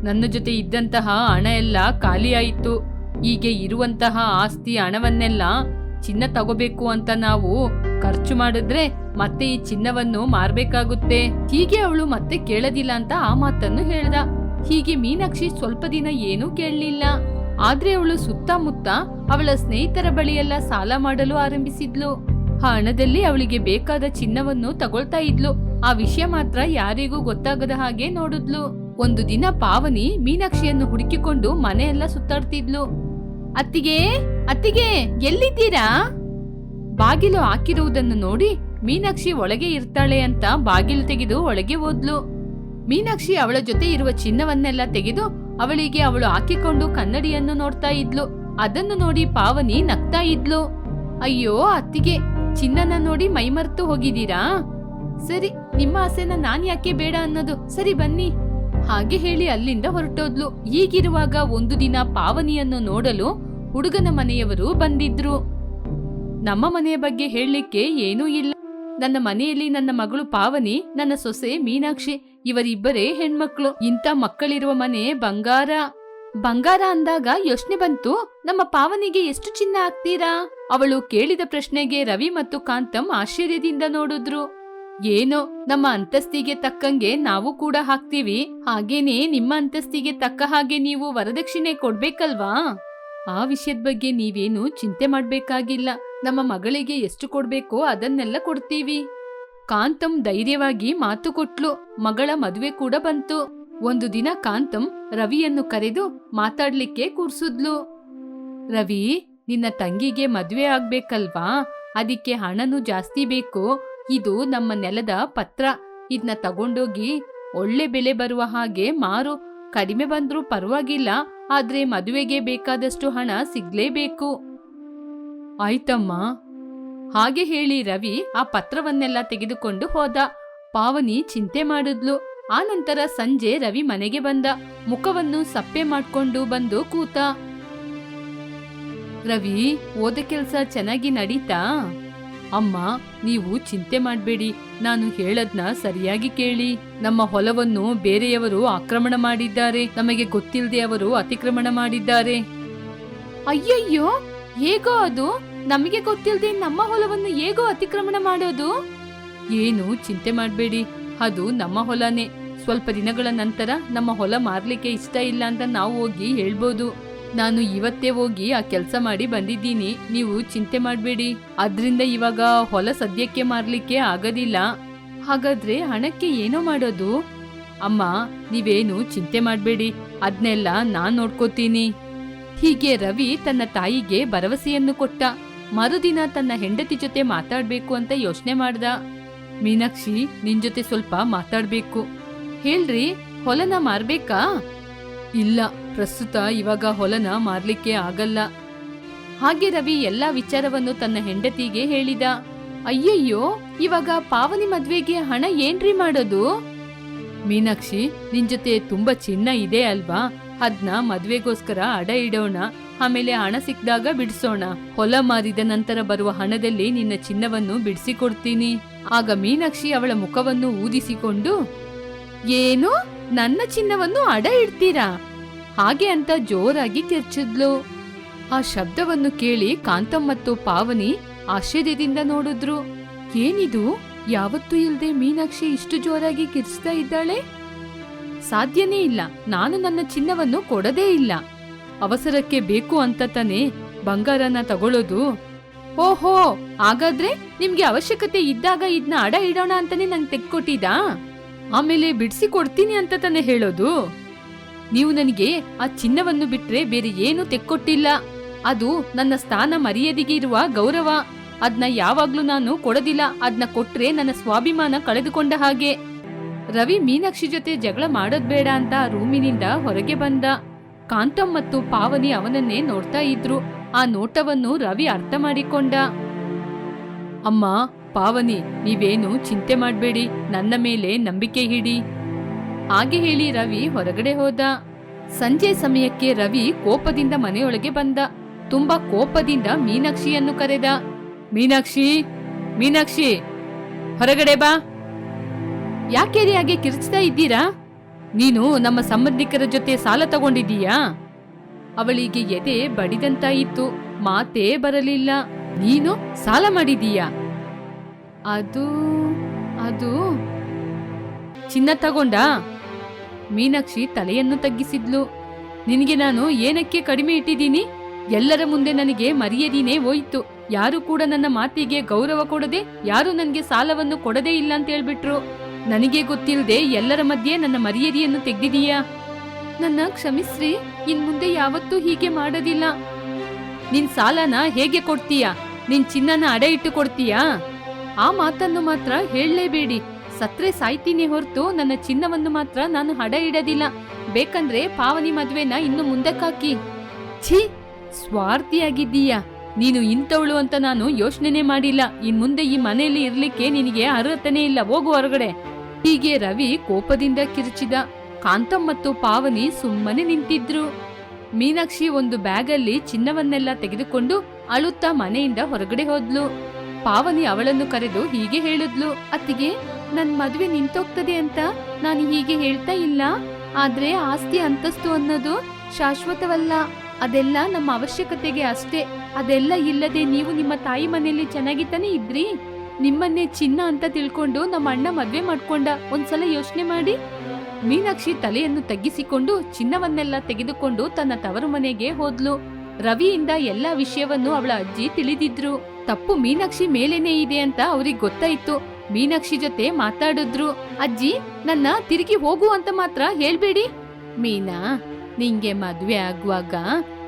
S1: ನನ್ನ ಜೊತೆ ಇದ್ದಂತಹ ಹಣ ಎಲ್ಲ ಖಾಲಿಯಾಯಿತು. ಹೀಗೆ ಇರುವಂತಹ ಆಸ್ತಿ ಹಣವನ್ನೆಲ್ಲ ಚಿನ್ನ ತಗೋಬೇಕು ಅಂತ ನಾವು ಖರ್ಚು ಮಾಡಿದ್ರೆ ಮತ್ತೆ ಈ ಚಿನ್ನವನ್ನು ಮಾರ್ಬೇಕಾಗುತ್ತೆ. ಹೀಗೆ ಅವಳು ಮತ್ತೆ ಕೇಳದಿಲ್ಲ ಅಂತ ಆ ಮಾತನ್ನು ಹೇಳ್ದ. ಹೀಗೆ ಮೀನಾಕ್ಷಿ ಸ್ವಲ್ಪ ದಿನ ಏನೂ ಕೇಳಲಿಲ್ಲ. ಆದ್ರೆ ಅವಳು ಸುತ್ತಮುತ್ತ ಅವಳ ಸ್ನೇಹಿತರ ಬಳಿಯೆಲ್ಲ ಸಾಲ ಮಾಡಲು ಆರಂಭಿಸಿದ್ಲು. ಆ ಹಣದಲ್ಲಿ ಅವಳಿಗೆ ಬೇಕಾದ ಚಿನ್ನವನ್ನು ತಗೊಳ್ತಾ ಇದ್ಲು. ಆ ವಿಷಯ ಮಾತ್ರ ಯಾರಿಗೂ ಗೊತ್ತಾಗದ ಹಾಗೆ ನೋಡಿದ್ಲು. ಒಂದು ದಿನ ಪಾವನಿ ಮೀನಾಕ್ಷಿಯನ್ನು ಹುಡುಕಿಕೊಂಡು ಮನೆಯೆಲ್ಲ ಸುತ್ತಾಡ್ತಿದ್ಲು. ಅತ್ತಿಗೆ ಅತ್ತಿಗೆ, ಎಲ್ಲಿದ್ದೀರಾ? ಬಾಗಿಲು ಹಾಕಿರುವುದನ್ನು ನೋಡಿ ಮೀನಾಕ್ಷಿ ಒಳಗೆ ಇರ್ತಾಳೆ ಅಂತ ಬಾಗಿಲು ತೆಗೆದು ಒಳಗೆ ಹೋದ್ಲು. ಮೀನಾಕ್ಷಿ ಅವಳ ಜೊತೆ ಇರುವ ಚಿನ್ನವನ್ನೆಲ್ಲ ತೆಗೆದು ಅವಳಿಗೆ ಅವಳು ಹಾಕಿಕೊಂಡು ಕನ್ನಡಿಯನ್ನು ನೋಡ್ತಾ ಇದ್ಲು. ಅದನ್ನು ನೋಡಿ ಪಾವನಿ ನಗ್ತಾ ಇದ್ಲು. ಅಯ್ಯೋ, ಅತ್ತಿಗೆ, ಚಿನ್ನನ ನೋಡಿ ಮೈಮರ್ತು ಹೋಗಿದ್ದೀರಾ? ಸರಿ, ನಿಮ್ಮ ಆಸೆನ ನಾನ್ ಯಾಕೆ ಬೇಡ ಅನ್ನೋದು. ಸರಿ, ಬನ್ನಿ. ಹಾಗೆ ಹೇಳಿ ಅಲ್ಲಿಂದ ಹೊರಟೋದ್ಲು. ಹೀಗಿರುವಾಗ ಒಂದು ದಿನ ಪಾವನಿಯನ್ನು ನೋಡಲು ಹುಡುಗನ ಮನೆಯವರು ಬಂದಿದ್ರು. ನಮ್ಮ ಮನೆಯ ಬಗ್ಗೆ ಹೇಳಲಿಕ್ಕೆ ಏನೂ ಇಲ್ಲ. ನನ್ನ ಮನೆಯಲ್ಲಿ ನನ್ನ ಮಗಳು ಪಾವನಿ, ನನ್ನ ಸೊಸೆ ಮೀನಾಕ್ಷಿ, ಇವರಿಬ್ಬರೇ ಹೆಣ್ಮಕ್ಳು. ಇಂಥ ಮಕ್ಕಳಿರುವ ಮನೆ ಬಂಗಾರ. ಬಂಗಾರ ಅಂದಾಗ ಯೋಚನೆ ಬಂತು, ನಮ್ಮ ಪಾವನಿಗೆ ಎಷ್ಟು ಚಿನ್ನ ಆಗ್ತೀರಾ ಅವಳು ಕೇಳಿದ ಪ್ರಶ್ನೆಗೆ ರವಿ ಮತ್ತು ಕಾಂತಂ ಆಶ್ಚರ್ಯದಿಂದ ನೋಡಿದ್ರು. ಏನೋ, ನಮ್ಮ ಅಂತಸ್ತಿಗೆ ತಕ್ಕಂಗೆ ನಾವು ಕೂಡ ಹಾಕ್ತೀವಿ. ಹಾಗೇನೆ ನಿಮ್ಮ ಅಂತಸ್ತಿಗೆ ತಕ್ಕ ಹಾಗೆ ನೀವು ವರದಕ್ಷಿಣೆ ಕೊಡ್ಬೇಕಲ್ವಾ? ಆ ವಿಷಯದ ಬಗ್ಗೆ ನೀವೇನು ಚಿಂತೆ ಮಾಡ್ಬೇಕಾಗಿಲ್ಲ. ನಮ್ಮ ಮಗಳಿಗೆ ಎಷ್ಟು ಕೊಡ್ಬೇಕೋ ಅದನ್ನೆಲ್ಲ ಕೊಡ್ತೀವಿ. ಕಾಂತಂ ಧೈರ್ಯವಾಗಿ ಮಾತು ಕೊಟ್ಲು. ಮಗಳ ಮದುವೆ ಕೂಡ ಬಂತು. ಒಂದು ದಿನ ಕಾಂತಂ ರವಿಯನ್ನು ಕರೆದು ಮಾತಾಡ್ಲಿಕ್ಕೆ ಕೂರ್ಸುದ್ಲು. ರವಿ, ನಿನ್ನ ತಂಗಿಗೆ ಮದುವೆ ಆಗ್ಬೇಕಲ್ವಾ? ಅದಕ್ಕೆ ಹಣನು ಜಾಸ್ತಿ ಬೇಕು. ಇದು ನಮ್ಮ ನೆಲದ ಪತ್ರ. ಇದನ್ನ ತಗೊಂಡೋಗಿ ಒಳ್ಳೆ ಬೆಲೆ ಬರುವ ಹಾಗೆ ಮಾರು. ಕಡಿಮೆ ಬಂದ್ರೂ ಪರವಾಗಿಲ್ಲ, ಆದ್ರೆ ಮದುವೆಗೆ ಬೇಕಾದಷ್ಟು ಹಣ ಸಿಗ್ಲೇಬೇಕು. ಆಯ್ತಮ್ಮ. ಹಾಗೆ ಹೇಳಿ ರವಿ ಆ ಪತ್ರವನ್ನೆಲ್ಲ ತೆಗೆದುಕೊಂಡು ಹೋದ. ಪಾವನಿ ಚಿಂತೆ ಮಾಡಿದ್ಲು. ಆ ನಂತರ ಸಂಜೆ ರವಿ ಮನೆಗೆ ಬಂದ. ಮುಖವನ್ನು ಸಪ್ಪೆ ಮಾಡ್ಕೊಂಡು ಬಂದು ಕೂತ. ರವಿ, ಓದ ಕೆಲಸ ಚೆನ್ನಾಗಿ ನಡೀತಾ? ಅಮ್ಮ ನೀವು ಚಿಂತೆ ಮಾಡಬೇಡಿ. ನಾನು ಹೇಳದ್ನ ಸರಿಯಾಗಿ ಕೇಳಿ. ನಮ್ಮ ಹೊಲವನ್ನು ಬೇರೆಯವರು ಆಕ್ರಮಣ ಮಾಡಿದ್ದಾರೆ. ನಮಗೆ ಗೊತ್ತಿಲ್ಲದೆ ಅವರು ಅತಿಕ್ರಮಣ ಮಾಡಿದ್ದಾರೆ. ಅಯ್ಯಯ್ಯೋ ಹೇಗೋ ಅದು? ನಮಗೆ ಗೊತ್ತಿಲ್ಲದೆ ನಮ್ಮ ಹೊಲವನ್ನು ಹೇಗೋ ಅತಿಕ್ರಮಣ ಮಾಡೋದು? ಏನು ಚಿಂತೆ ಮಾಡಬೇಡಿ. ಅದು ನಮ್ಮ ಹೊಲನೇ. ಸ್ವಲ್ಪ ದಿನಗಳ ನಂತರ ನಮ್ಮ ಹೊಲ ಮಾರ್ಲಿಕ್ಕೆ ಇಷ್ಟ ಇಲ್ಲ ಅಂತ ನಾವು ಹೋಗಿ ಹೇಳ್ಬೋದು. ನಾನು ಇವತ್ತೇ ಹೋಗಿ ಆ ಕೆಲಸ ಮಾಡಿ ಬಂದಿದ್ದೀನಿ. ನೀವು ಚಿಂತೆ ಮಾಡಬೇಡಿ. ಅದರಿಂದ ಇವಾಗ ಹೊಲ ಸದ್ಯಕ್ಕೆ ಮಾರ್ಲಿಕ್ಕೆ ಆಗೋದಿಲ್ಲ. ಹಾಗಾದ್ರೆ ಹಣಕ್ಕೆ ಏನೋ ಮಾಡೋದು? ಅಮ್ಮ, ನೀವೇನು ಚಿಂತೆ ಮಾಡಬೇಡಿ. ಅದನ್ನೆಲ್ಲ ನಾನು ನೋಡ್ಕೋತೀನಿ. ಹೀಗೆ ರವಿ ತನ್ನ ತಾಯಿಗೆ ಭರವಸೆಯನ್ನು ಕೊಟ್ಟ. ಮರುದಿನ ತನ್ನ ಹೆಂಡತಿ ಜೊತೆ ಮಾತಾಡಬೇಕು ಅಂತ ಯೋಚನೆ ಮಾಡ್ದ. ಮೀನಾಕ್ಷಿ, ನಿನ್ ಜೊತೆ ಸ್ವಲ್ಪ ಮಾತಾಡಬೇಕು. ಹೇಳ್ರಿ, ಹೊಲನ ಮಾರ್ಬೇಕಾ? ಇಲ್ಲ. ಪ್ರಸ್ತುತ ಇವಾಗ ಹೊಲನ ಮಾರ್ಲಿಕ್ಕೆ ಆಗಲ್ಲ. ಹಾಗೆ ರವಿ ಎಲ್ಲ ವಿಚಾರವನ್ನು ತನ್ನ ಹೆಂಡತಿಗೆ ಹೇಳಿದ. ಅಯ್ಯಯ್ಯೋ, ಇವಾಗ ಪಾವನಿ ಮದ್ವೆಗೆ ಹಣ ಏನ್ರಿ ಮಾಡೋದು? ಮೀನಾಕ್ಷಿ, ನಿನ್ ಜೊತೆ ತುಂಬಾ ಚಿನ್ನ ಇದೆ ಅಲ್ವಾ? ಅದ್ನ ಮದ್ವೆಗೋಸ್ಕರ ಅಡ ಇಡೋಣ. ಆಮೇಲೆ ಹಣ ಸಿಕ್ದಾಗ ಬಿಡಿಸೋಣ. ಹೊಲ ಮಾರಿದ ನಂತರ ಬರುವ ಹಣದಲ್ಲಿ ನಿನ್ನ ಚಿನ್ನವನ್ನು ಬಿಡಿಸಿಕೊಡ್ತೀನಿ. ಆಗ ಮೀನಾಕ್ಷಿ ಅವಳ ಮುಖವನ್ನು ಊದಿಸಿಕೊಂಡು, ಏನು? ನನ್ನ ಚಿನ್ನವನ್ನು ಅಡ ಇಡ್ತೀರಾ? ಹಾಗೆ ಅಂತ ಜೋರಾಗಿ ಕಿರ್ಚಿದ್ಲು. ಆ ಶಬ್ದವನ್ನು ಕೇಳಿ ಕಾಂತಮ್ ಮತ್ತು ಪಾವನಿ ಆಶ್ಚರ್ಯದಿಂದ ನೋಡಿದ್ರು. ಏನಿದು? ಯಾವತ್ತೂ ಇಲ್ಲದೆ ಮೀನಾಕ್ಷಿ ಇಷ್ಟು ಜೋರಾಗಿ ಕಿರ್ಚ್ತಾ ಇದ್ದಾಳೆ? ಸಾಧ್ಯನೇ ಇಲ್ಲ. ನಾನು ನನ್ನ ಚಿನ್ನವನ್ನು ಕೊಡದೇ ಇಲ್ಲ. ಅವಸರಕ್ಕೆ ಬೇಕು ಅಂತ ತಾನೇ ಬಂಗಾರನ ತಗೊಳ್ಳೋದು ಓಹೋ, ಹಾಗಾದ್ರೆ ನಿಮ್ಗೆ ಅವಶ್ಯಕತೆ ಇದ್ದಾಗ ಇದನ್ನ ಅಡ ಇಡೋಣ ಅಂತಾನೆ ನಂಗೆ ತೆಗ್ಕೊಟ್ಟಿದಾ ಆಮೇಲೆ ಬಿಡಿಸಿ ಕೊಡ್ತೀನಿ ಅಂತ ತಾನೇ ಹೇಳೋದು? ನೀವು ನನಗೆ ಆ ಚಿನ್ನವನ್ನು ಬಿಟ್ರೆ ಬೇರೆ ಏನು ತೆಕ್ಕೊಟ್ಟಿಲ್ಲ. ಅದು ನನ್ನ ಸ್ಥಾನ ಮರ್ಯಾದೆಗೆ ಇರುವ ಗೌರವ. ಅದ್ನ ಯಾವಾಗ್ಲೂ ನಾನು ಕೊಡೋದಿಲ್ಲ. ಅದ್ನ ಕೊಟ್ರೆ ನನ್ನ ಸ್ವಾಭಿಮಾನ ಕಳೆದುಕೊಂಡ ಹಾಗೆ. ರವಿ ಮೀನಾಕ್ಷಿ ಜೊತೆ ಜಗಳ ಮಾಡೋದ್ ಬೇಡ ಅಂತ ರೂಮಿನಿಂದ ಹೊರಗೆ ಬಂದ. ಕಾಂತಮ್ ಮತ್ತು ಪಾವನಿ ಅವನನ್ನೇ ನೋಡ್ತಾ ಇದ್ರು. ಆ ನೋಟವನ್ನು ರವಿ ಅರ್ಥ ಮಾಡಿಕೊಂಡ. ಅಮ್ಮ, ಪಾವನಿ, ನೀವೇನು ಚಿಂತೆ ಮಾಡಬೇಡಿ. ನನ್ನ ಮೇಲೆ ನಂಬಿಕೆ ಹಿಡಿ ಹಾಗೆ ಹೇಳಿ ರವಿ ಹೊರಗಡೆ ಹೋದ. ಸಂಜೆ ಸಮಯಕ್ಕೆ ರವಿ ಕೋಪದಿಂದ ಮನೆಯೊಳಗೆ ಬಂದ. ತುಂಬಾ ಕೋಪದಿಂದ ಮೀನಾಕ್ಷಿಯನ್ನು ಕರೆದ. ಮೀನಾಕ್ಷಿ ಮೀನಾಕ್ಷಿ, ಹೊರಗಡೆ ಬಾ. ಯಾಕೆ ಹಾಗೆ ಕಿರ್ಚ್ತಾ ಇದ್ದೀರಾ? ನೀನು ನಮ್ಮ ಸಂಬಂಧಿಕರ ಜೊತೆ ಸಾಲ ತಗೊಂಡಿದ್ದೀಯಾ? ಅವಳಿಗೆ ಎದೆ ಬಡಿದಂತಾಯಿತು. ಮಾತೇ ಬರಲಿಲ್ಲ. ನೀನು ಸಾಲ ಮಾಡಿದೀಯಾ ಅದು ಅದು. ಚಿನ್ನ ತಗೊಂಡಾ? ಮೀನಾಕ್ಷಿ ತಲೆಯನ್ನು ತಗ್ಗಿಸಿದ್ಲು. ನಿನಗೆ ನಾನು ಏನಕ್ಕೆ ಕಡಿಮೆ ಇಟ್ಟಿದ್ದೀನಿ? ಎಲ್ಲರ ಮುಂದೆ ನನಗೆ ಮರೆಯದೀನೇ ಹೋಯಿತು. ಯಾರು ಕೂಡ ನನ್ನ ಮಾತಿಗೆ ಗೌರವ ಕೊಡದೆ, ಯಾರು ನನಗೆ ಸಾಲವನ್ನು ಕೊಡದೇ ಇಲ್ಲ ಅಂತ ಹೇಳ್ಬಿಟ್ರು. ನನಗೆ ಗೊತ್ತಿಲ್ಲದೆ ಎಲ್ಲರ ಮಧ್ಯೆ ನನ್ನ ಮರ್ಯಾದೆಯನ್ನು ತೆಗೆದಿದೀಯಾ ನನ್ನ ಕ್ಷಮಿಸ್ರಿ, ಇನ್ ಮುಂದೆ ಯಾವತ್ತೂ ಹೀಗೆ ಮಾಡೋದಿಲ್ಲ. ನಿನ್ ಸಾಲನ ಹೇಗೆ ಕೊಡ್ತೀಯಾ? ನಿನ್ ಚಿನ್ನನ ಅಡ ಇಟ್ಟು ಕೊಡ್ತೀಯಾ? ಆ ಮಾತನ್ನು ಮಾತ್ರ ಹೇಳಲೇಬೇಡಿ. ಸತ್ರೆ ಸಾಯ್ತೀನಿ ಹೊರತು ನನ್ನ ಚಿನ್ನವನ್ನು ಮಾತ್ರ ನಾನು ಹಡ ಇಡೋದಿಲ್ಲ ಬೇಕಂದ್ರೆ ಪಾವನಿ ಮದ್ವೆನ ಇನ್ನು ಮುಂದಕ್ಕಾಕಿ. ಛೀ, ಸ್ವಾರ್ಥಿಯಾಗಿದ್ದೀಯಾ? ನೀನು ಇಂಥವಳು ಅಂತ ನಾನು ಯೋಚನೆನೇ ಮಾಡಿಲ್ಲ. ಇನ್ ಮುಂದೆ ಈ ಮನೆಯಲ್ಲಿ ಇರ್ಲಿಕ್ಕೆ ನಿನಗೆ ಅರ್ಹತೆನೇ ಇಲ್ಲ. ಹೋಗು ಹೊರಗಡೆ. ಹೀಗೆ ರವಿ ಕೋಪದಿಂದ ಕಿರುಚಿದ. ಕಾಂತಮ್ ಮತ್ತು ಪಾವನಿ ಸುಮ್ಮನೆ ನಿಂತಿದ್ರು. ಮೀನಾಕ್ಷಿ ಒಂದು ಬ್ಯಾಗಲ್ಲಿ ಚಿನ್ನವನ್ನೆಲ್ಲ ತೆಗೆದುಕೊಂಡು ಅಳುತ್ತಾ ಮನೆಯಿಂದ ಹೊರಗಡೆ ಹೋದ್ಲು. ಪಾವನಿ ಅವಳನ್ನು ಕರೆದು ಹೀಗೆ ಹೇಳಿದ್ಲು, ಅತ್ತಿಗೆ ನನ್ ಮದ್ವೆ ನಿಂತೋಗ್ತದೆ ಅಂತ ನಾನು ಹೀಗೆ ಹೇಳ್ತಾ ಇಲ್ಲ. ಆದ್ರೆ ಆಸ್ತಿ ಅಂತಸ್ತು ಅನ್ನೋದು ಶಾಶ್ವತವಲ್ಲ. ಅದೆಲ್ಲ ನಮ್ಮ ಅವಶ್ಯಕತೆಗೆ ಅಷ್ಟೇ. ಅದೆಲ್ಲ ಇಲ್ಲದೆ ನೀವು ನಿಮ್ಮ ತಾಯಿ ಮನೆಯಲ್ಲಿ ಚೆನ್ನಾಗಿ ತಾನೇ ಇದ್ರಿ? ನಿಮ್ಮನ್ನೇ ಚಿನ್ನ ಅಂತ ತಿಳ್ಕೊಂಡು ನಮ್ಮ ಅಣ್ಣ ಮದ್ವೆ ಮಾಡ್ಕೊಂಡ. ಒಂದ್ಸಲ ಯೋಚನೆ ಮಾಡಿ. ಮೀನಾಕ್ಷಿ ತಲೆಯನ್ನು ತಗ್ಗಿಸಿಕೊಂಡು ಚಿನ್ನವನ್ನೆಲ್ಲ ತೆಗೆದುಕೊಂಡು ತನ್ನ ತವರು ಮನೆಗೆ ಹೋದ್ಲು. ರವಿಯಿಂದ ಎಲ್ಲಾ ವಿಷಯವನ್ನು ಅವಳ ಅಜ್ಜಿ ತಿಳಿದಿದ್ರು. ತಪ್ಪು ಮೀನಾಕ್ಷಿ ಮೇಲೇನೇ ಇದೆ ಅಂತ ಅವ್ರಿಗೆ ಗೊತ್ತಾಯ್ತು. ಮೀನಾಕ್ಷಿ ಜೊತೆ ಮಾತಾಡಿದ್ರು. ಅಜ್ಜಿ, ನನ್ನ ತಿರುಗಿ ಹೋಗು ಅಂತ ಮಾತ್ರ ಹೇಳ್ಬೇಡಿ. ಮೀನಾ, ನಿಂಗೆ ಮದ್ವೆ ಆಗುವಾಗ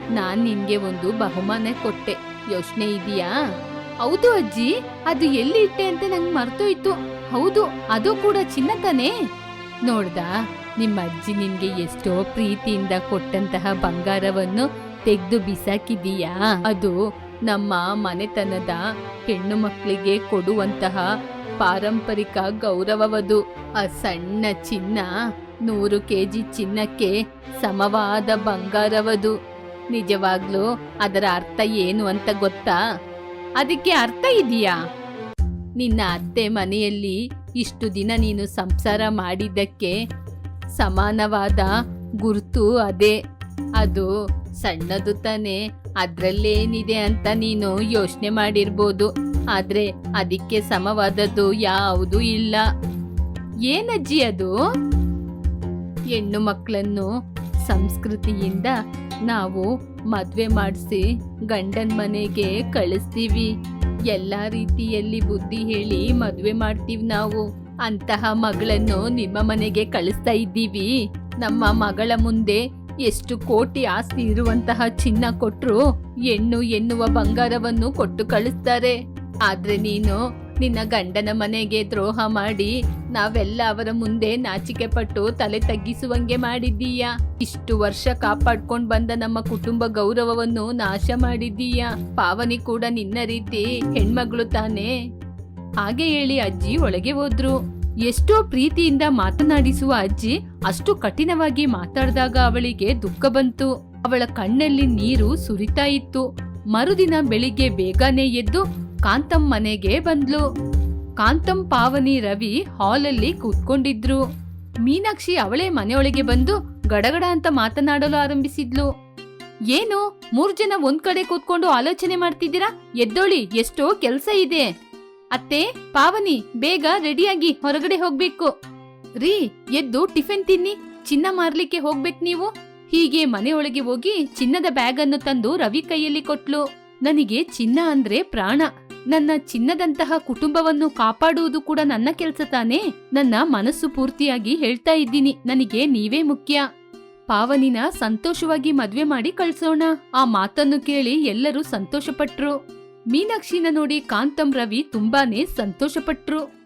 S1: ನಾನ್ ನಿನ್ಗೆ ಒಂದು ಬಹುಮಾನ ಕೊಟ್ಟೆ. ಯೋಚನೆ ಇದೆಯಾ? ಹೌದು ಅಜ್ಜಿ, ಅದು ಎಲ್ಲಿ ಇಟ್ಟೆ ಅಂತ ನಂಗೆ ಮರ್ತೋಯ್ತು. ಹೌದು, ಅದು ಕೂಡ ಚಿನ್ನ ತಾನೇ ನೋಡ್ದ ನಿಮ್ಮ ಅಜ್ಜಿ ನಿನ್ಗೆ ಎಷ್ಟೋ ಪ್ರೀತಿಯಿಂದ ಕೊಟ್ಟಂತಹ ಬಂಗಾರವನ್ನು ತೆಗೆದು ಬಿಸಾಕಿದೀಯಾ? ಅದು ನಮ್ಮ ಮನೆತನದ ಹೆಣ್ಣು ಮಕ್ಕಳಿಗೆ ಕೊಡುವಂತಹ ಪಾರಂಪರಿಕ ಗೌರವವದು. ಆ ಸಣ್ಣ ಚಿನ್ನ, ನೂರು ಕೆಜಿ ಚಿನ್ನಕ್ಕೆ ಸಮವಾದ ಬಂಗಾರವದು. ನಿಜವಾಗ್ಲೂ ಅದರ ಅರ್ಥ ಏನು ಅಂತ ಗೊತ್ತಾ? ಅದಕ್ಕೆ ಅರ್ಥ ಇದೆಯಾ? ನಿನ್ನ ಅತ್ತೆ ಮನೆಯಲ್ಲಿ ಇಷ್ಟು ದಿನ ನೀನು ಸಂಸಾರ ಮಾಡಿದ್ದಕ್ಕೆ ಸಮಾನವಾದ ಗುರುತು ಅದೇ. ಅದು ಸಣ್ಣದು ತಾನೆ. ಅದ್ರಲ್ಲೇನಿದೆ ಅಂತ ನೀನು ಯೋಚನೆ ಮಾಡಿರ್ಬೋದು. ಆದ್ರೆ ಅದಕ್ಕೆ ಸಮವಾದದ್ದು ಯಾವುದೂ ಇಲ್ಲ. ಏನಜ್ಜಿ ಅದು? ಹೆಣ್ಣು ಮಕ್ಕಳನ್ನು ಸಂಸ್ಕೃತಿಯಿಂದ ನಾವು ಮದ್ವೆ ಮಾಡಿಸಿ ಗಂಡನ ಮನೆಗೆ ಕಳಿಸ್ತೀವಿ. ಎಲ್ಲ ರೀತಿಯಲ್ಲಿ ಬುದ್ಧಿ ಹೇಳಿ ಮದ್ವೆ ಮಾಡ್ತೀವಿ ನಾವು. ಅಂತಹ ಮಗಳನ್ನು ನಿಮ್ಮ ಮನೆಗೆ ಕಳಿಸ್ತಾ ಇದ್ದೀವಿ. ನಮ್ಮ ಮಗಳ ಮುಂದೆ ಎಷ್ಟು ಕೋಟಿ ಆಸ್ತಿ ಇರುವಂತಹ ಚಿನ್ನ ಕೊಟ್ರು ಹೆಣ್ಣು ಎನ್ನುವ ಬಂಗಾರವನ್ನು ಕೊಟ್ಟು ಕಳಿಸ್ತಾರೆ. ಆದ್ರೆ ನೀನು ನಿನ್ನ ಗಂಡನ ಮನೆಗೆ ದ್ರೋಹ ಮಾಡಿ ನಾವೆಲ್ಲ ಅವರ ಮುಂದೆ ನಾಚಿಕೆ ಪಟ್ಟು ತಲೆ ತಗ್ಗಿಸುವಂಗೆ ಮಾಡಿದ್ದೀಯ? ಇಷ್ಟು ವರ್ಷ ಕಾಪಾಡ್ಕೊಂಡ್ ಬಂದ ನಮ್ಮ ಕುಟುಂಬ ಗೌರವವನ್ನು ನಾಶ ಮಾಡಿದ್ದೀಯ? ಪಾವನಿ ಕೂಡ ನಿನ್ನ ರೀತಿ ಹೆಣ್ಮಗಳು ತಾನೇ. ಹಾಗೆ ಹೇಳಿ ಅಜ್ಜಿ ಒಳಗೆ ಹೋದ್ರು. ಎಷ್ಟೋ ಪ್ರೀತಿಯಿಂದ ಮಾತನಾಡಿಸುವ ಅಜ್ಜಿ ಅಷ್ಟು ಕಠಿಣವಾಗಿ ಮಾತಾಡಿದಾಗ ಅವಳಿಗೆ ದುಃಖ ಬಂತು. ಅವಳ ಕಣ್ಣಲ್ಲಿ ನೀರು ಸುರಿತಾ ಇತ್ತು. ಮರುದಿನ ಬೆಳಿಗ್ಗೆ ಬೇಗನೆ ಎದ್ದು ಕಾಂತಮ್ ಮನೆಗೆ ಬಂದ್ಲು. ಕಾಂತಂ ಪಾವನಿ ರವಿ ಹಾಲಲ್ಲಿ ಕೂತ್ಕೊಂಡಿದ್ರು. ಮೀನಾಕ್ಷಿ ಅವಳೇ ಮನೆಯೊಳಗೆ ಬಂದು ಗಡಗಡ ಅಂತ ಮಾತನಾಡಲು ಆರಂಭಿಸಿದ್ಲು. ಏನು? ಮೂರ್ ಜನ ಒಂದ್ ಕಡೆ ಕೂತ್ಕೊಂಡು ಆಲೋಚನೆ ಮಾಡ್ತಿದ್ದೀರಾ? ಎದ್ದೋಳಿ, ಎಷ್ಟೋ ಕೆಲ್ಸ ಇದೆ. ಅತ್ತೆ, ಪಾವನಿ, ಬೇಗ ರೆಡಿಯಾಗಿ ಹೊರಗಡೆ ಹೋಗ್ಬೇಕು. ರೀ, ಎದ್ದು ಟಿಫಿನ್ ತಿನ್ನಿ, ಚಿನ್ನ ಮಾರ್ಲಿಕ್ಕೆ ಹೋಗ್ಬೇಕ್ ನೀವು. ಹೀಗೆ ಮನೆಯೊಳಗೆ ಹೋಗಿ ಚಿನ್ನದ ಬ್ಯಾಗ್ ಅನ್ನು ತಂದು ರವಿ ಕೈಯಲ್ಲಿ ಕೊಟ್ಲು. ನನಗೆ ಚಿನ್ನ ಅಂದ್ರೆ ಪ್ರಾಣ. ನನ್ನ ಚಿನ್ನದಂತಹ ಕುಟುಂಬವನ್ನು ಕಾಪಾಡುವುದು ಕೂಡ ನನ್ನ ಕೆಲಸ ತಾನೇ. ನನ್ನ ಮನಸ್ಸು ಪೂರ್ತಿಯಾಗಿ ಹೇಳ್ತಾ ಇದ್ದೀನಿ, ನನಗೆ ನೀವೇ ಮುಖ್ಯ. ಪಾವನಿನ ಸಂತೋಷವಾಗಿ ಮದ್ವೆ ಮಾಡಿ ಕಳ್ಸೋಣ. ಆ ಮಾತನ್ನು ಕೇಳಿ ಎಲ್ಲರೂ ಸಂತೋಷಪಟ್ರು. ಮೀನಾಕ್ಷಿನ ನೋಡಿ ಕಾಂತಂ ರವಿ ತುಂಬಾನೇ ಸಂತೋಷಪಟ್ರು.